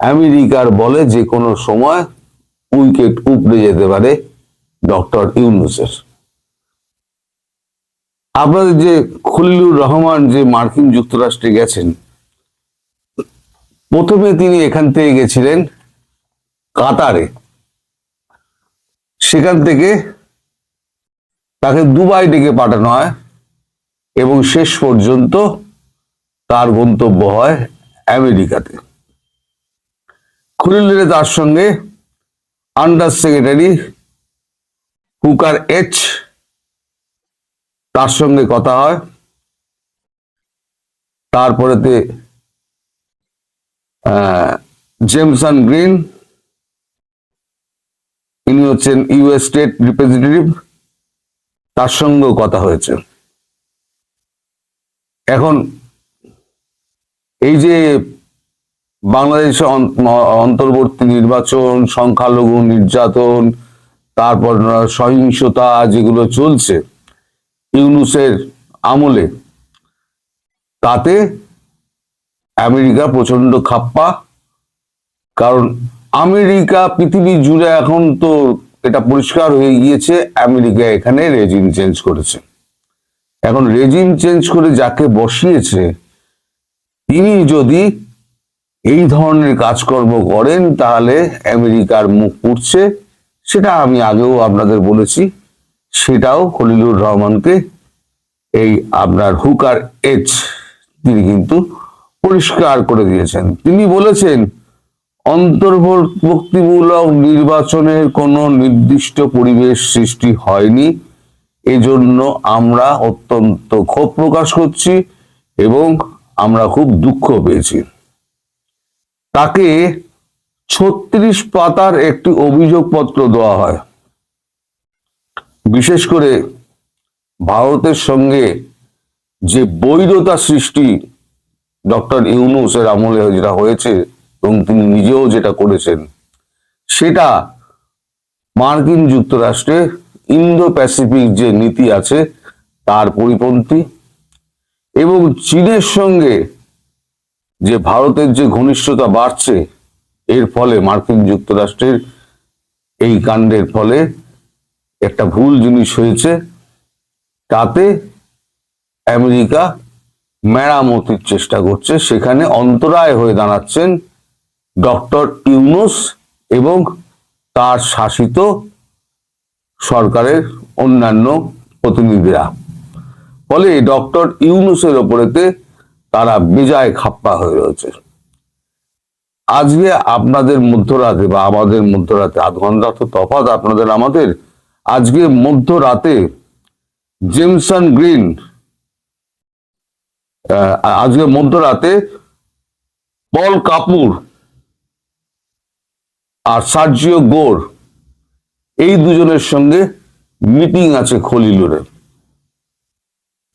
আমেরিকার বলে যে কোনো সময় উইকেট উপড়ে যেতে পারে ডক্টর ইউনুসের। আপনাদের যে খলিলুর রহমান, যে মার্কিন যুক্তরাষ্ট্রে গেছেন, প্রথমে তিনি এখান থেকে গেছিলেন কাতারে। সেখান থেকে তাকে দুবাই ডেকে পাঠানো হয় এবং শেষ পর্যন্ত তার গন্তব্য হয় আমেরিকাতে। খুলিলে তার সঙ্গে আন্ডার সেক্রেটারি হুকার এইচ তার সঙ্গে কথা হয়। তারপরেতে জেমসন গ্রিন ইনি হচ্ছেন ইউএস স্টেট রিপ্রেজেন্টেটিভ তার সঙ্গেও কথা হয়েছে। এখন, এই যে বাংলাদেশে অন্তর্বর্তী নির্বাচন, সংখ্যালঘু নির্যাতন, তারপর সহিংসতা যেগুলো চলছে ইউনুসের আমলে, তাতে আমেরিকা প্রচণ্ড খাপ্পা। কারণ আমেরিকা পৃথিবী জুড়ে এখন তো এটা পরিষ্কার হয়ে গিয়েছে, আমেরিকা এখানে রেজিম চেঞ্জ করেছে। এখন রেজিম চেঞ্জ করে যাকে বসিয়েছে, তিনি যদি এই ধরনের কাজকর্ম করেন, তাহলে আমেরিকার মুখ পুড়ছে। সেটা আমি আগেও আপনাদের বলেছি। সেটাও খলিলুর রহমানকে এই আপনার হুকার এইচ তিনি কিন্তু পরিষ্কার করে দিয়েছেন। তিনি বলেছেন, অন্তর্ভুক্তিমূলক নির্বাচনের কোনো নির্দিষ্ট পরিবেশ সৃষ্টি হয়নি। এজন্য আমরা অত্যন্ত ক্ষোভ প্রকাশ করছি এবং আমরা খুব দুঃখ পেয়েছি। তাকে ছত্রিশ পাতার একটি অভিযোগপত্র দেওয়া হয়। বিশেষ করে ভারতের সঙ্গে যে বৈধতা সৃষ্টি ডক্টর ইউনুসের আমলে যেটা হয়েছে এবং তিনি নিজেও যেটা করেছেন, সেটা মার্কিন যুক্তরাষ্ট্রে ইন্দো প্যাসিফিক যে নীতি আছে তার পরিপন্থী এবং চীনের সঙ্গে যে ভারতের যে ঘনিষ্ঠতা বাড়ছে, এর ফলে মার্কিন যুক্তরাষ্ট্রের এই কাণ্ডের ফলে একটা ভুল জিনিস হয়েছে। তাতে আমেরিকা মেরামতির চেষ্টা করছে। সেখানে অন্তরায় হয়ে দাঁড়াচ্ছেন ডক্টর ইউনুস এবং তার শাসিত সরকারের অন্যান্য প্রতিনিধিরা। ফলে ডক্টর ইউনুসের ওপরেতে তারা বেজায় খাপ্পা হয়ে রয়েছে। আজকে আপনাদের মধ্যরাতে বা আমাদের মধ্যরাতে, আধ ঘণ্টা তো তফাৎ আপনাদের আমাদের, আজকে মধ্যরাতে জেমসন গ্রিন আজকে মধ্যরাতে পল কাপুর আর সার্জিও গোর, এই দুজনের সঙ্গে মিটিং আছে খলিলুরের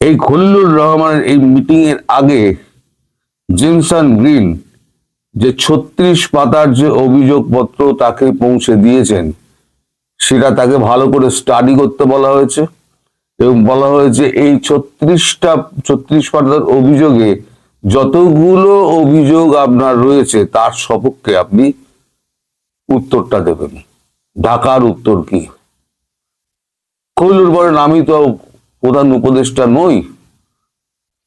এই খলিলুর রহমানের এই মিটিং এর আগে জিনসন গ্রিন যে ছত্রিশ পাতার যে অভিযোগপত্র তাকে পৌঁছে দিয়েছেন, সেটা তাকে ভালো করে স্টাডি করতে বলা হয়েছে এবং বলা হয়েছে এই ছত্রিশটা, ছত্রিশ পাতার অভিযোগে যতগুলো অভিযোগ আপনার রয়েছে তার সপক্ষে আপনি উত্তরটা দেবেন। ঢাকার উত্তর কি? খৈলুর বলেন আমি তো প্রধান উপদেষ্টা নই,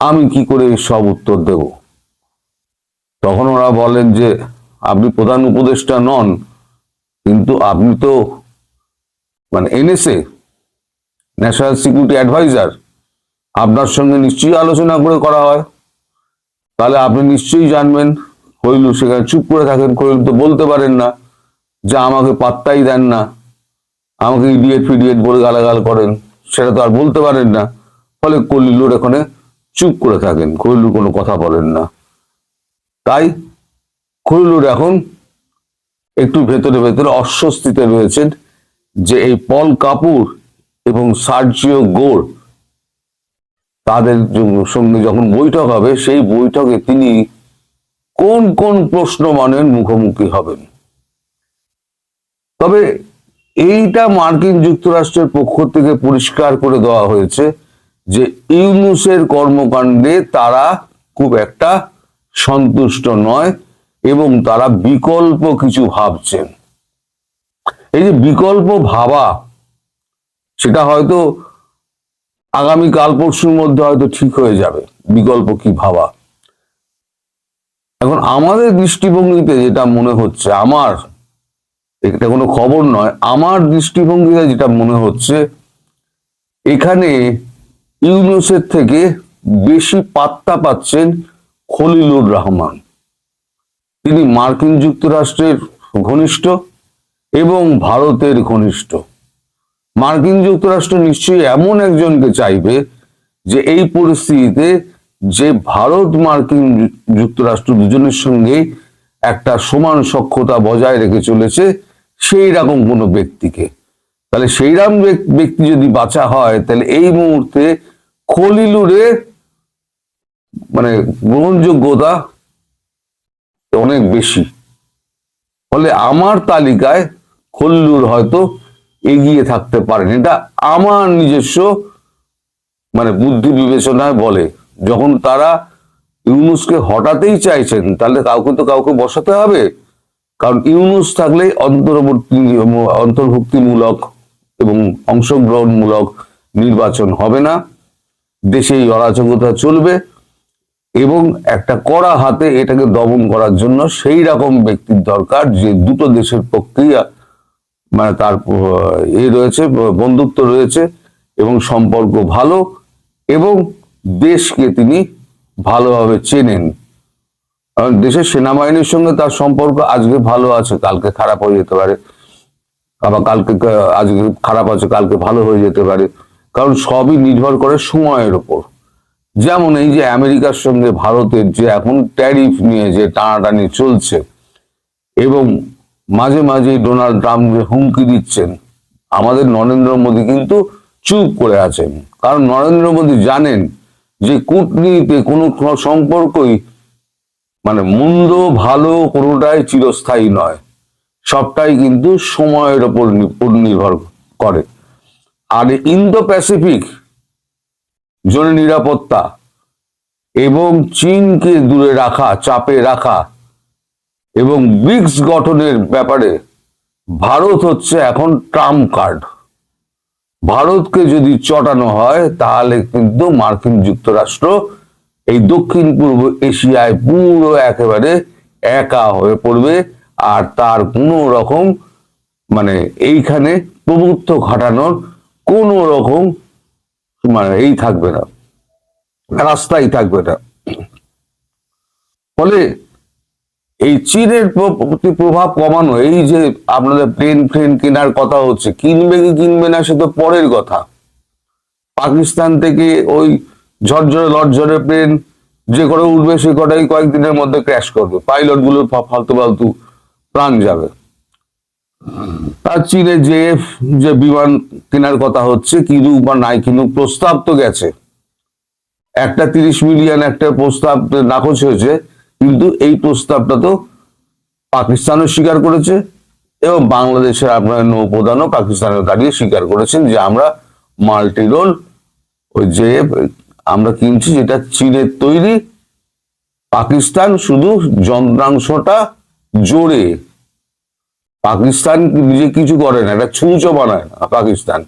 আমি কি করে সব উত্তর দেব? তখন ওরা বলেন যে, আপনি প্রধান উপদেষ্টা নন, কিন্তু আপনি তো মানে এনএসএ, ন্যাশনাল সিকিউরিটি অ্যাডভাইজার, আপনার সঙ্গে নিশ্চয়ই আলোচনা করে করা হয়। তাহলে আপনি নিশ্চয়ই জানবেন খৈলু সেখানে চুপ করে থাকেন খৈলু তো বলতে পারেন না যে আমাকে পাত্তাই দেন না, আমাকে ইডিয়েট ফিডিয়েট বলে গালাগাল করেন। সেটা তো আর বলতে পারেন না। ফলে কলিলুর এখানে চুপ করে থাকেন খৈলুর কোনো কথা বলেন না। তাই খৈলুর এখন একটু ভেতরে ভেতরে অস্বস্তিতে রয়েছেন যে এই পল কাপুর এবং সার্জিও গোর তাদের সঙ্গে যখন বৈঠক হবে, সেই বৈঠকে তিনি কোন কোন প্রশ্ন মানের মুখোমুখি হবেন। তবে এইটা মার্কিন যুক্তরাষ্ট্রের পক্ষ থেকে পরিষ্কার করে দেওয়া হয়েছে যে ইউনুসের কর্মকাণ্ডে তারা খুব একটা সন্তুষ্ট নয় এবং তারা বিকল্প কিছু ভাবছেন। এই যে বিকল্প ভাবা, সেটা হয়তো আগামী কাল পরশুর মধ্যে হয়তো ঠিক হয়ে যাবে, বিকল্প কি ভাবা। এখন আমাদের দৃষ্টিভঙ্গিতে যেটা মনে হচ্ছে, আমার এটা কোনো খবর নয়। আমার দৃষ্টিভঙ্গিতে যেটা মনে হচ্ছে, এখানে ইউনুসের থেকে বেশি পাত্তা পাচ্ছেন খলিলুর রহমান। তিনি মার্কিন যুক্তরাষ্ট্রের ঘনিষ্ঠ এবং ভারতের ঘনিষ্ঠ। মার্কিন যুক্তরাষ্ট্র নিশ্চয়ই এমন একজনকে চাইবে যে এই পরিস্থিতিতে যে ভারত মার্কিন যুক্তরাষ্ট্র দুজনের সঙ্গে একটা সমান সক্ষতা বজায় রেখে চলেছে সেই রকম কোনো ব্যক্তিকে। তাহলে সেইরকম ব্যক- ব্যক্তি যদি বাঁচা হয়, তাহলে এই মুহূর্তে খলিলুরে মানে গ্রহণযোগ্যতা অনেক বেশি। ফলে আমার তালিকায় খল্লুর হয়তো এগিয়ে থাকতে পারেন। এটা আমার নিজস্ব মানে বুদ্ধি বিবেচনায় বলে। যখন তারা ইউনুসকে হটাতেই চাইছেন, তাহলে কাউকে তো কাউকে বসাতে হবে। কারণ ইউনুস থাকলে অন্তর্বর্তী অন্তর্ভুক্তিমূলক এবং অংশগ্রহণমূলক নির্বাচন হবে না। দেশে এই অরাজকতা চলবে এবং একটা কড়া হাতে এটাকে দমন করার জন্য সেই রকম ব্যক্তির দরকার যে দুটো দেশের আহ, মানে তার এ রয়েছে বন্ধুত্ব রয়েছে এবং সম্পর্ক ভালো এবং দেশকে তিনি ভালোভাবে চেনেন। কারণ দেশের সেনাবাহিনীর সঙ্গে তার সম্পর্ক আজকে ভালো আছে, কালকে খারাপ হয়ে যেতে পারে। আবার কালকে আজকে খারাপ আছে, কালকে ভালো হয়ে যেতে পারে। কারণ সবই নির্ভর করে সময়ের উপর। যেমন এই যে আমেরিকার সঙ্গে ভারতের যে এখন ট্যারিফ নিয়ে যে টানাটানি চলছে, এবং মাঝে মাঝে ডোনাল্ড ট্রাম্প যে হুমকি দিচ্ছেন, আমাদের নরেন্দ্র মোদী কিন্তু চুপ করে আছেন। কারণ নরেন্দ্র মোদী জানেন যে কূটনীতিতে কোনো সম্পর্কই মানে মন্দ, ভালো কোনোটাই চিরস্থায়ী নয়। সবটাই কিন্তু সময়ের উপর নির্ভর করে। আর ইন্দো প্যাসিফিক জোনে নিরাপত্তা এবং চীনকে দূরে রাখা, চাপে রাখা এবং ব্রিক্স গঠনের ব্যাপারে ভারত হচ্ছে এখন ট্রাম্প কার্ড। ভারতকে যদি চটানো হয়, তাহলে কিন্তু মার্কিন যুক্তরাষ্ট্র এই দক্ষিণ পূর্ব এশিয়ায় পুরো একেবারে একা হয়ে পড়বে। আর তার কোনো রকম মানে এইখানে প্রভুত্ব ঘটানোর কোনো রকম মানে এই থাকবে না। রাস্তাই থাকবে না। ফলে এই চীনের প্র- প্রতি প্রভাব কমানো, এই যে আপনাদের প্লেন ফ্লেন কেনার কথা হচ্ছে, কিনবে কি কিনবে না সে তো পরের কথা। পাকিস্তান থেকে ওই ঝরঝরে লটঝরে প্লেন যে করে উঠবে, সে কটাই কয়েকদিনের মধ্যে ক্র্যাশ করবে। পাইলটগুলো ফালতু ফালতু প্রাণ যাবে। আর চীনে যে যে বিমান কেনার কথা হচ্ছে, কিনুক বা নাই কিনুক, প্রস্তাব তো গেছে। একটা তিরিশ মিলিয়ন একটা প্রস্তাব নাকচ হয়েছে, কিন্তু এই প্রস্তাবটা তো পাকিস্তানও স্বীকার করেছে, এবং বাংলাদেশের আপনার নৌপ্রধানও পাকিস্তানের দাঁড়িয়ে স্বীকার করেছেন যে আমরা মাল্টি রোল ওই যে আমরা কিনছি যেটা চীনের তৈরি। পাকিস্তান শুধু যন্ত্রাংশটা জোরে। পাকিস্তান নিজে কিছু করে না এটা ছুঁচো বানায় না পাকিস্তান।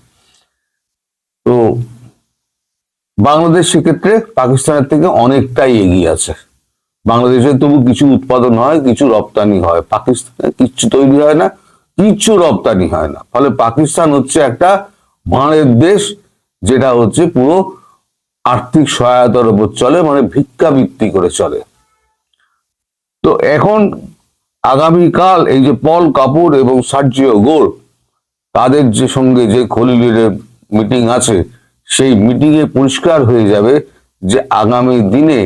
তো বাংলাদেশ সেক্ষেত্রে পাকিস্তানের থেকে অনেকটাই এগিয়ে আছে। বাংলাদেশে তবু কিছু উৎপাদন হয়, কিছু রপ্তানি হয়। পাকিস্তানে কিচ্ছু তৈরি হয় না, কিচ্ছু রপ্তানি হয় না। ফলে পাকিস্তান হচ্ছে একটা ভাঁড়ের দেশ যেটা হচ্ছে পুরো আর্থিক সহায়তার উপর চলে মানে ভিক্ষা ভিক্ষাবৃত্তি করে চলে। তো এখন আগামীকাল এই যে পল কাপুর এবং সার্জিও গোল, তাদের যে সঙ্গে যে খলিলের মিটিং আছে, সেই মিটিং এ পরিষ্কার হয়ে যাবে যে আগামী দিনে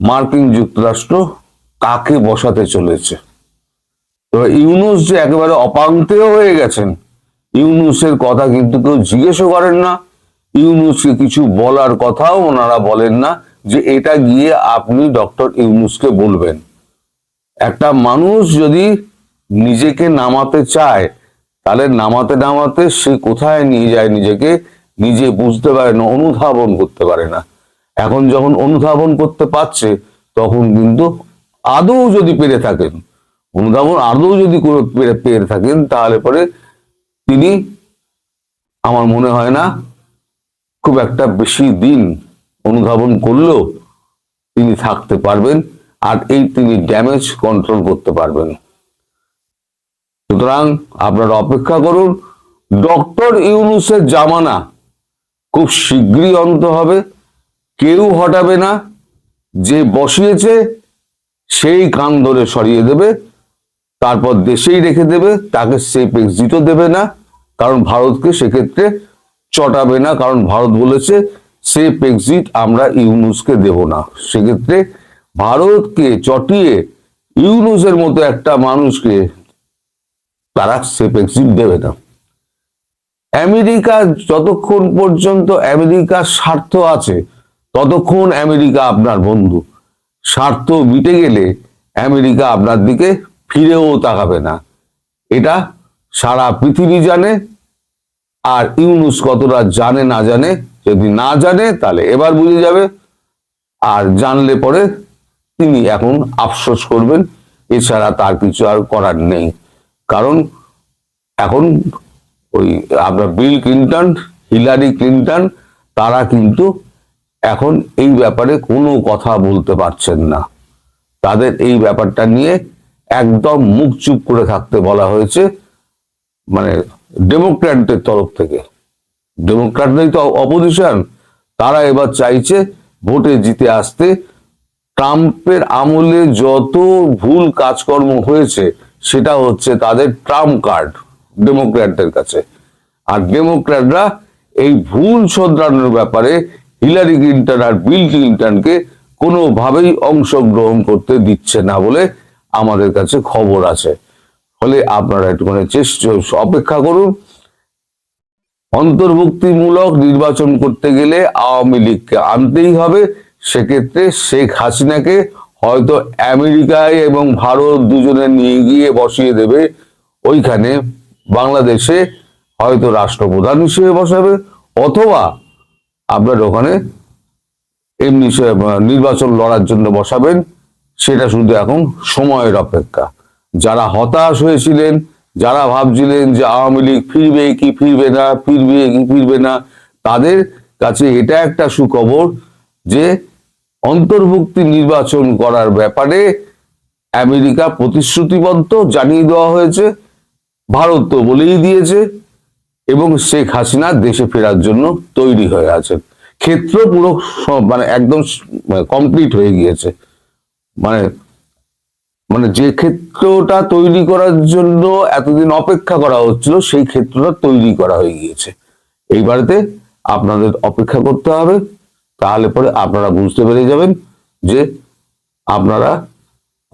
মার্কিন যুক্তরাষ্ট্র কাকে বসাতে চলেছে। তো ইউনুস যে একেবারে অপাঙ্ক্তেয় হয়ে গেছেন, ইউনুসের কথা কিন্তু কেউ জিজ্ঞেসও করেন না। ইউনুসকে কিছু বলার কথাও ওনারা বলেন না যে এটা গিয়ে আপনি ডক্টর ইউনুসকে বলবেন। একটা মানুষ যদি নিজেকে নামাতে চায়, তাহলে নামাতে নামাতে সে কোথায় নিয়ে যায় নিজেকে? নিজে বুঝতে পারে না, অনুধাবন করতে পারে না। এখন যখন অনুধাবন করতে পারছে, তখন কিন্তু আদৌ যদি পেরে থাকেন, অনুধাবন আদৌ যদি করে পেরে পেরে থাকেন, তাহলে পরে তিনি, আমার মনে হয় না খুব একটা বেশি দিন অনুধাবন করলেও তিনি থাকতে পারবেন আর এই তিনি ড্যামেজ কন্ট্রোল করতে পারবেন। সুতরাং আপনারা অপেক্ষা করুন, ডক্টর ইউনুসের জামানা খুব শীঘ্রই অন্ত হবে, কেউ হটাবে না, যে বসিয়েছে সেই কান ধরে সরিয়ে দেবে, তারপর দেশেই রেখে দেবে, তাকে সেফ এক্সিটও দেবে না, কারণ ভারতকে সেক্ষেত্রে চটাবে না, কারণ ভারত বলেছে সেফ এক্সিট আমরা ইউনুসকে দেব না। সেক্ষেত্রে ভারতকে চটিয়ে ইউনুসের মতো একটা মানুষকে তারা সেফ এক্সিট দেবে না। আমেরিকা যতক্ষণ পর্যন্ত আমেরিকার স্বার্থ আছে, ততক্ষণ আমেরিকা আপনার বন্ধু। স্বার্থ মিটে গেলে আমেরিকা আপনার দিকে ফিরেও তাকাবে না। এটা সারা পৃথিবী জানে। আর ইউনুস কতটা জানে না জানে, যদি না জানে, তাহলে এবার বুঝে যাবে। আর জানলে পরে তিনি এখন আফসোস করবেন, এছাড়া তার কিছু আর করার নেই। কারণ এখন ওই আপনার বিল ক্লিন্টন, হিলারি ক্লিন্টন, তারা কিন্তু এখন এই ব্যাপারে কোনো কথা বলতে পারছেন না। তাদের এই ব্যাপারটা নিয়ে একদম মুখ চুপ করে থাকতে বলা হয়েছে। মানে ডেমোক্র্যাটদের তরফ থেকে। ডেমোক্র্যাটদের তো অপোজিশন তারা এবার চাইছে ভোটে জিতে আসতে। ট্রাম্পের আমলে যত ভুল কাজকর্ম হয়েছে, সেটা হচ্ছে তাদের ট্রাম্প কার্ড ডেমোক্র্যাটদের কাছে। আর ডেমোক্র্যাটরা এই ভুল শোধরানোর ব্যাপারে হিলারি ক্লিন্টন আর বিল ক্লিন্টনকে কোনোভাবেই অংশগ্রহণ করতে দিচ্ছে না বলে আমাদের কাছে খবর আছে। ফলে আপনারা একটুখানি চেষ্টা অপেক্ষা করুন। অন্তর্ভুক্তিমূলক নির্বাচন করতে গেলে আওয়ামী লীগকে আনতেই হবে। সেক্ষেত্রে শেখ হাসিনাকে হয়তো আমেরিকায় এবং ভারত দুজনে নিয়ে গিয়ে বসিয়ে দেবে। ওইখানে বাংলাদেশে হয়তো রাষ্ট্রপ্রধান হিসেবে বসাবে অথবা আপনার ওখানে এমনি নির্বাচন লড়ার জন্য বসাবেন। সেটা শুধু এখন সময়ের অপেক্ষা। যারা হতাশ হয়েছিলেন, যারা ভাবছিলেন যে আওয়ামী লীগ ফিরবে কি ফিরবে না, ফিরবে কি ফিরবে না, তাদের কাছে এটা একটা সুখবর যে অন্তর্ভুক্তি নির্বাচন করার ব্যাপারে আমেরিকা প্রতিশ্রুতিবদ্ধ জানিয়ে দেওয়া হয়েছে, ভারত তো বলেই দিয়েছে, এবং শেখ হাসিনা দেশে ফেরার জন্য তৈরি হয়ে আছেন। ক্ষেত্র পুরো মানে একদম কমপ্লিট হয়ে গিয়েছে। মানে মানে যে ক্ষেত্রটা তৈরি করার জন্য এতদিন অপেক্ষা করা হচ্ছিল, সেই ক্ষেত্রটা তৈরি করা হয়ে গিয়েছে। এইবারেতে আপনাদের অপেক্ষা করতে হবে, তাহলে পরে আপনারা বুঝতে পেরে যাবেন যে আপনারা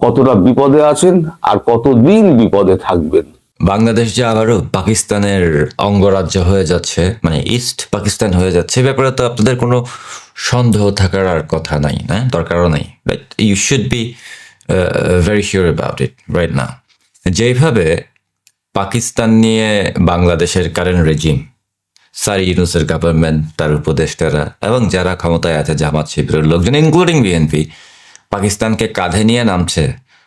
কতটা বিপদে আছেন আর কতদিন বিপদে থাকবেন। বাংলাদেশ যে আবারও পাকিস্তানের অঙ্গরাজ্য হয়ে যাচ্ছে মানে ইস্ট পাকিস্তান হয়ে যাচ্ছে ব্যাপারে তো আপনাদের কোনো সন্দেহ থাকার আর কথা নাই না দরকারও নাই but you should be very sure about it right না যেইভাবে পাকিস্তান নিয়ে বাংলাদেশের কারেন্ট রেজিম সারি ইউনুসের গভর্নমেন্ট তার উপদেষ্টারা এবং যারা ক্ষমতায় আছে, জামাত শিবিরের লোকজন ইনক্লুডিং বিএনপি পাকিস্তানকে কাঁধে নিয়ে নামছে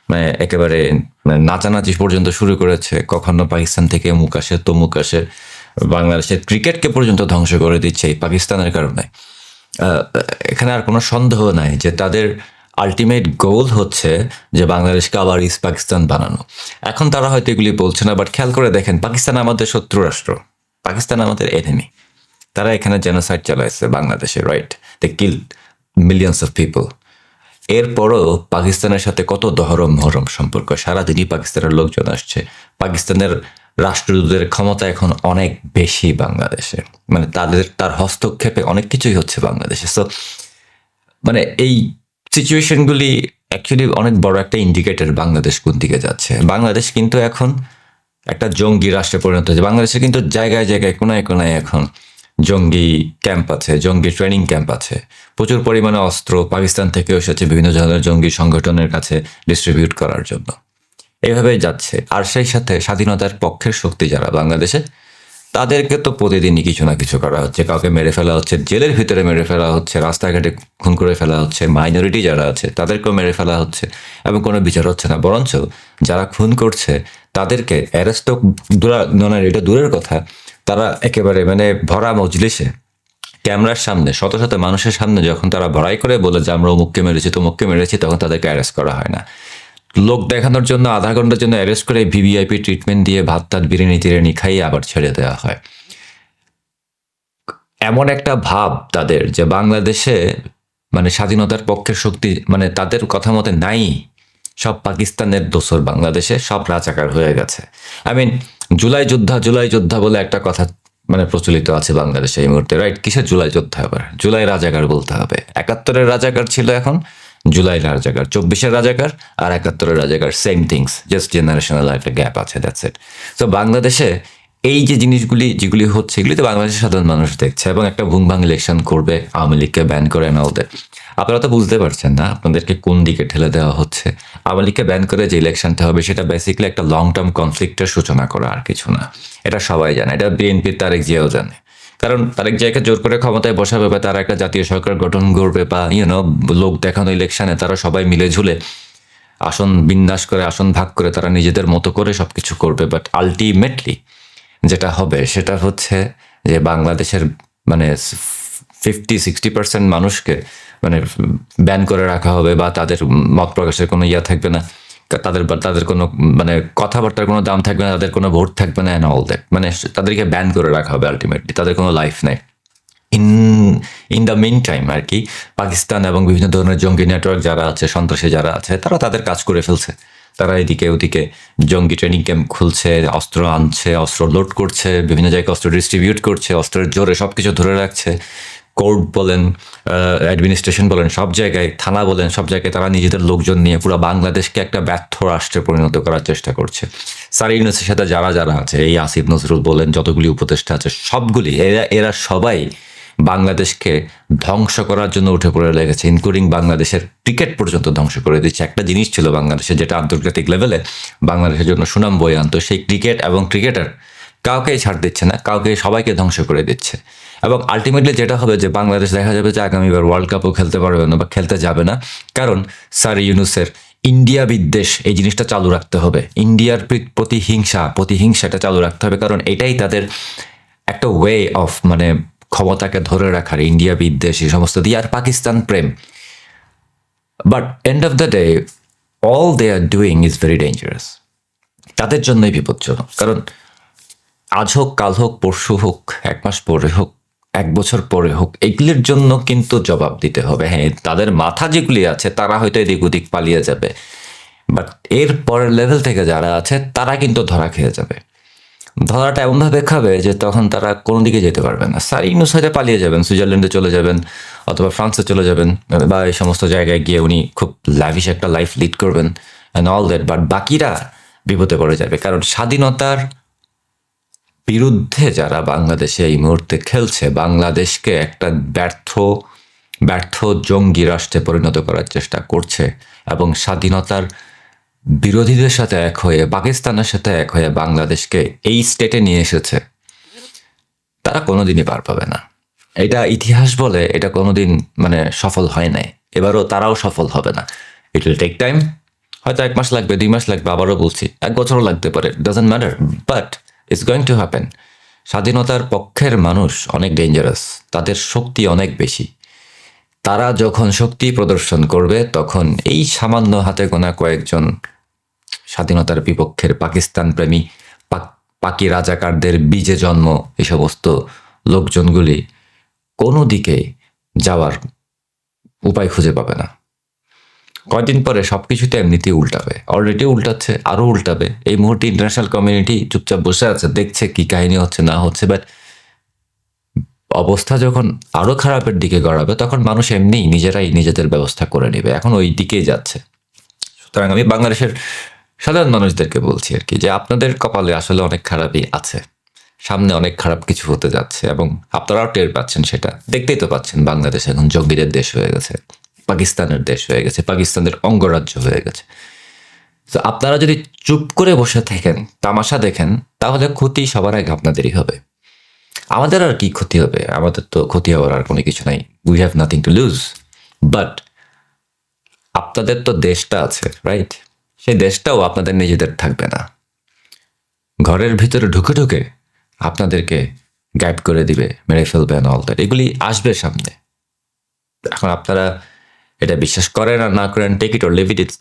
মানে একেবারে মানে নাচানাচি পর্যন্ত শুরু করেছে, কখনো পাকিস্তান থেকে মুখ আসে তমুক আসে, বাংলাদেশের ক্রিকেটকে পর্যন্ত ধ্বংস করে দিচ্ছে এই পাকিস্তানের কারণে। এখানে আর কোনো সন্দেহ নাই যে তাদের আলটিমেট গোল হচ্ছে যে বাংলাদেশকে আবার ইস্ট পাকিস্তান বানানো। এখন তারা হয়তো এগুলি বলছে না বাট খেয়াল করে দেখেন, পাকিস্তান আমাদের শত্রু রাষ্ট্র। পাকিস্তান আমাদের এনিমি তারা এখানে জেনোসাইড চালাইছে বাংলাদেশে right they kill millions of people এরপরও পাকিস্তানের সাথে কত দহরম মহরম সম্পর্ক? সারাদিনই পাকিস্তানের লোকজন আসছে। পাকিস্তানের রাষ্ট্রদূতের ক্ষমতা এখন অনেক বেশি বাংলাদেশে। মানে তাদের, তার হস্তক্ষেপে অনেক কিছুই হচ্ছে বাংলাদেশে। সো মানে এই সিচুয়েশনগুলি অ্যাকচুয়ালি অনেক বড় একটা ইন্ডিকেটর বাংলাদেশ কোন দিকে যাচ্ছে। বাংলাদেশ কিন্তু এখন একটা জঙ্গি রাষ্ট্রে পরিণত হয়েছে। বাংলাদেশে কিন্তু জায়গায় জায়গায়, কোনায় কোনায় এখন জঙ্গি ক্যাম্প আছে, জঙ্গি ট্রেনিং ক্যাম্প আছে। প্রচুর পরিমাণে অস্ত্র পাকিস্তান থেকে এসেছে বিভিন্ন ধরনের জঙ্গি সংগঠনের কাছে ডিস্ট্রিবিউট করার জন্য। এইভাবে যাচ্ছে। আর সেই সাথে স্বাধীনতার পক্ষের শক্তি যারা বাংলাদেশে তাদেরকে তো প্রতিদিনই কিছু না কিছু করা হচ্ছে। কাউকে মেরে ফেলা হচ্ছে, জেলের ভিতরে মেরে ফেলা হচ্ছে, রাস্তাঘাটে খুন করে ফেলা হচ্ছে মাইনরিটি যারা আছে, তাদেরকেও মেরে ফেলা হচ্ছে এবং কোনো বিচার হচ্ছে না। বরঞ্চ যারা খুন করছে, তাদেরকে অ্যারেস্ট দূরা এটা দূরের কথা। তারা একেবারে মানে ভরা মজলিসে, ক্যামেরার সামনে, শত শত মানুষের সামনে যখন তারা ভরাই করে বলে যে, আমরা অমুককে মেরেছি, তমুককে মেরেছি, তখন তাদেরকে অ্যারেস্ট করা হয় না। লোক দেখানোর জন্য আধা ঘণ্টার জন্য অ্যারেস্ট করে ভিভিআইপি ট্রিটমেন্ট দিয়ে ভাত টাত বিরিয়ানি টিরিয়ানি খাইয়ে আবার ছেড়ে দেওয়া হয়। এমন একটা ভাব তাদের যে বাংলাদেশে মানে স্বাধীনতার পক্ষের শক্তি মানে তাদের কথা মতে নাই। সব পাকিস্তানের দোসর বাংলাদেশে সব রাজাকার হয়ে গেছে। আই মিন জুলাই যোদ্ধা জুলাই যোদ্ধা বলে একটা কথা মানে প্রচলিত আছে বাংলাদেশে এই মুহূর্তে রাইট কিসের জুলাই যোদ্ধা আবার? জুলাই রাজাকার বলতে হবে। একাত্তরের রাজাকার ছিল এখন। জুলাই রাজাকার, চব্বিশের রাজাকার আর একাত্তরের রাজাকার সেম থিংস জাস্ট জেনারেশনাল একটা গ্যাপ আছে দ্যাটস ইট তো বাংলাদেশে এই যে জিনিসগুলি, যেগুলি হচ্ছে, এগুলি তো বাংলাদেশের সাধারণ মানুষ দেখছে এবং একটা ভুং ভাং ইলেকশন করবে, আওয়ামী লীগকে ব্যান করে না ওদের আপনারা তো বুঝতে পারছেন না আপনাদেরকে কোন দিকে ঠেলে দেওয়া হচ্ছে। আওয়ামী লীগকে ব্যান করে যে ইলেকশনটা হবে, সেটা বেসিক্যালি একটা লং টার্ম কনফ্লিক্টের সূচনা করা আর কিছু না। এটা সবাই জানে, এটা বিএনপি তারেক জিয়াও জানে। কারণ তারেক জিয়াকে জোর করে ক্ষমতায় বসাবে বা তারা একটা জাতীয় সরকার গঠন করবে বা ইউনো লোক দেখানো ইলেকশনে তারা সবাই মিলে ঝুলে আসন বিন্যাস করে, আসন ভাগ করে তারা নিজেদের মতো করে সব কিছু করবে। বাট আলটিমেটলি যেটা হবে সেটা হচ্ছে যে বাংলাদেশের মানে ফিফটি সিক্সটি পার্সেন্ট মানুষকে মানে ব্যান করে রাখা হবে বা তাদের মত প্রকাশের কোনো ইয়া থাকবে না। তাদের তাদের কোনো মানে কথাবার্তার কোনো দাম থাকবে না, তাদের কোনো ভোট থাকবে না অ্যান্ড অল দ্যাট মানে তাদেরকে ব্যান করে রাখা হবে আলটিমেটলি তাদের কোনো লাইফ নেই। In in the meantime আর কি, পাকিস্তান এবং বিভিন্ন ধরনের জঙ্গি নেটওয়ার্ক যারা আছে, সন্ত্রাসী যারা আছে, তারা তাদের কাজ করে ফেলছে। তারা এদিকে ওদিকে জঙ্গি ট্রেনিং ক্যাম্প খুলছে, অস্ত্র আনছে, অস্ত্র লোড করছে, বিভিন্ন জায়গায় অস্ত্র ডিস্ট্রিবিউট করছে, অস্ত্রের জোরে সব কিছু ধরে রাখছে। কোর্ট বলেন অ্যাডমিনিস্ট্রেশন বলেন, সব জায়গায়, থানা বলেন, সব জায়গায় তারা নিজেদের লোকজন নিয়ে পুরো বাংলাদেশকে একটা ব্যর্থ রাষ্ট্রে পরিণত করার চেষ্টা করছে। স্যার ইউনুসের সাথে যারা যারা আছে, এই আসিফ নজরুল বলেন, যতগুলি উপদেষ্টা আছে, সবগুলি, এরা এরা সবাই বাংলাদেশকে ধ্বংস করার জন্য উঠে পড়ে লেগেছে ইনক্লুডিং বাংলাদেশের ক্রিকেট পর্যন্ত ধ্বংস করে দিচ্ছে। একটা জিনিস ছিল বাংলাদেশে, যেটা আন্তর্জাতিক লেভেলে বাংলাদেশের জন্য সুনাম বয়ে আনতো, সেই ক্রিকেট এবং ক্রিকেটার কাউকেই ছাড় দিচ্ছে না, কাউকে সবাইকে ধ্বংস করে দিচ্ছে। এবং আলটিমেটলি যেটা হবে যে বাংলাদেশ দেখা যাবে যে আগামীবার ওয়ার্ল্ড কাপও খেলতে পারবে না বা খেলতে যাবে না। কারণ স্যার ইউনুসের ইন্ডিয়া বিদ্বেষ, এই জিনিসটা চালু রাখতে হবে। ইন্ডিয়ার প্রি- প্রতিহিংসা, প্রতিহিংসাটা চালু রাখতে হবে। কারণ এটাই তাদের একটা ওয়ে অফ মানে ক্ষমতাকে ধরে রাখার, ইন্ডিয়া বিদ্বেষ, এই সমস্ত দিয়ে। আর পাকিস্তান প্রেম। But end of the day all they are doing is very dangerous তাদের জন্যই বিপজ্জনক। কারণ আজ হোক, কাল হোক, পরশু হোক, এক মাস পরে হোক, এক বছর পরে হোক, এগুলির জন্য কিন্তু জবাব দিতে হবে। হ্যাঁ তাদের মাথা যেগুলি আছে, তারা হয়তো এদিক ওদিক পালিয়ে যাবে। বাট এর পরের লেভেল থেকে যারা আছে, তারা কিন্তু ধরা খেয়ে যাবে। ধরাটা এমনভাবে খাবে যে তখন তারা কোনো দিকে যেতে পারবে না। স্যার, ইউনুস হয়তো পালিয়ে যাবেন, সুইজারল্যান্ডে চলে যাবেন, অথবা ফ্রান্সে চলে যাবেন, বা এই সমস্ত জায়গায় গিয়ে উনি খুব লাভিশ একটা লাইফ লিড করবেন অ্যান্ড অল দ্যাট বাট বাকিরা বিপদে পড়ে যাবে। কারণ স্বাধীনতার বিরুদ্ধে যারা বাংলাদেশে এই মুহূর্তে খেলছে, বাংলাদেশকে একটা ব্যর্থ ব্যর্থ জঙ্গি রাষ্ট্রে পরিণত করার চেষ্টা করছে এবং স্বাধীনতার বিরোধীদের সাথে এক হয়ে, পাকিস্তানের সাথে এক হয়ে বাংলাদেশকে এই স্টেটে নিয়ে এসেছে, তারা কোনোদিনই পার পাবে না। এটা ইতিহাস বলে এটা কোনোদিন মানে সফল হয় নাই। এবারও তারাও সফল হবে না। ইট উইল টেক টাইম হয়তো এক মাস লাগবে, দুই মাস লাগবে, আবারও বলছি, এক বছরও লাগতে পারে doesn't matter but it's going to happen স্বাধীনতার পক্ষের মানুষ অনেক ডেঞ্জারাস তাদের শক্তি অনেক বেশি। তারা যখন শক্তি প্রদর্শন করবে, তখন এই সামান্য হাতে গোনা কয়েকজন স্বাধীনতার বিপক্ষের পাকিস্তান প্রেমী পাক- রাজাকারদের বীজে জন্ম এই সমস্ত লোকজনগুলি কোনো দিকে যাওয়ার উপায় খুঁজে পাবে না। কয়দিন পরে সব কিছুতে এমনিতেই উল্টাবে। অলরেডি উল্টাচ্ছে আরও উল্টাবে। এই মুহূর্তে ইন্টারন্যাশনাল কমিউনিটি চুপচাপ বসে আছে, দেখছে কি কাহিনী হচ্ছে, না হচ্ছে বাট অবস্থা যখন আরও খারাপের দিকে গড়াবে, তখন মানুষ এমনিই নিজেরাই নিজেদের ব্যবস্থা করে নেবে। এখন ওই দিকেই যাচ্ছে। সুতরাং আমি বাংলাদেশের সাধারণ মানুষদেরকে বলছি আর কি, যে আপনাদের কপালে আসলে অনেক খারাপই আছে। সামনে অনেক খারাপ কিছু হতে যাচ্ছে এবং আপনারাও টের পাচ্ছেন সেটা। দেখতেই তো পাচ্ছেন বাংলাদেশ এখন জঙ্গিদের দেশ হয়ে গেছে। পাকিস্তানের দেশ হয়ে গেছে, পাকিস্তানের অঙ্গরাজ্য হয়ে গেছে। তো আপনারা যদি চুপ করে বসে থাকেন, তামাশা দেখেন, তাহলে ক্ষতি সবার আগে আপনাদেরই হবে। আমাদের আর কি ক্ষতি হবে? আমাদের তো ক্ষতি হওয়ার আর কোনো কিছু নাই। We have nothing to lose but আপনাদের তো দেশটা আছে রাইট সেই দেশটাও আপনাদের নিজেদের থাকবে না। ঘরের ভিতরে ঢুকে ঢুকে আপনাদেরকে গাইড করে দিবে, মেরে ফেলবে অল দ্যাট এগুলি আসবে সামনে। এখন আপনারা এটা বিশ্বাস করেন আর না করেন take it or leave it it's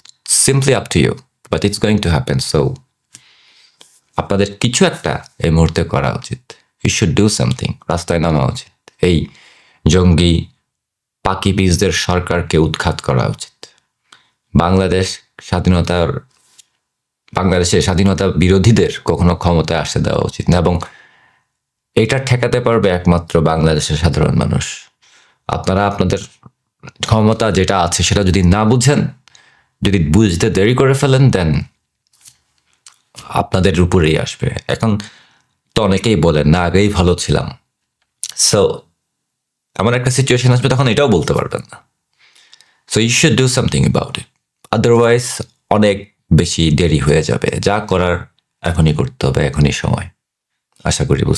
simply up to you but it's going to happen so আপনাদের কিছু একটা এই মুহূর্তে করা উচিত। ইউ শুড ডু সামথিং রাস্তায় নামা উচিত। এই জঙ্গি পাকি বীজদের সরকারকে উৎখাত করা উচিত। বাংলাদেশ স্বাধীনতার, বাংলাদেশের স্বাধীনতা বিরোধীদের কখনো ক্ষমতায় আসতে দেওয়া উচিত না, এবং এটা ঠেকাতে পারবে একমাত্র বাংলাদেশের সাধারণ মানুষ। আপনারা আপনাদের ক্ষমতা যেটা আছে সেটা যদি না বুঝেন, যদি বুঝতে দেরি করে ফেলেন দেন আপনাদের উপরেই আসবে। এখন তো অনেকেই বলেন, না, আগেই ভালো ছিলাম। সো এমন একটা সিচুয়েশন আসবে, তখন এটাও বলতে পারবেন না। So you should do something about it otherwise অনেক বেশি দেরি হয়ে যাবে। যা করার এখনই করতে হবে, এখনই সময়। আশা করি বুঝতে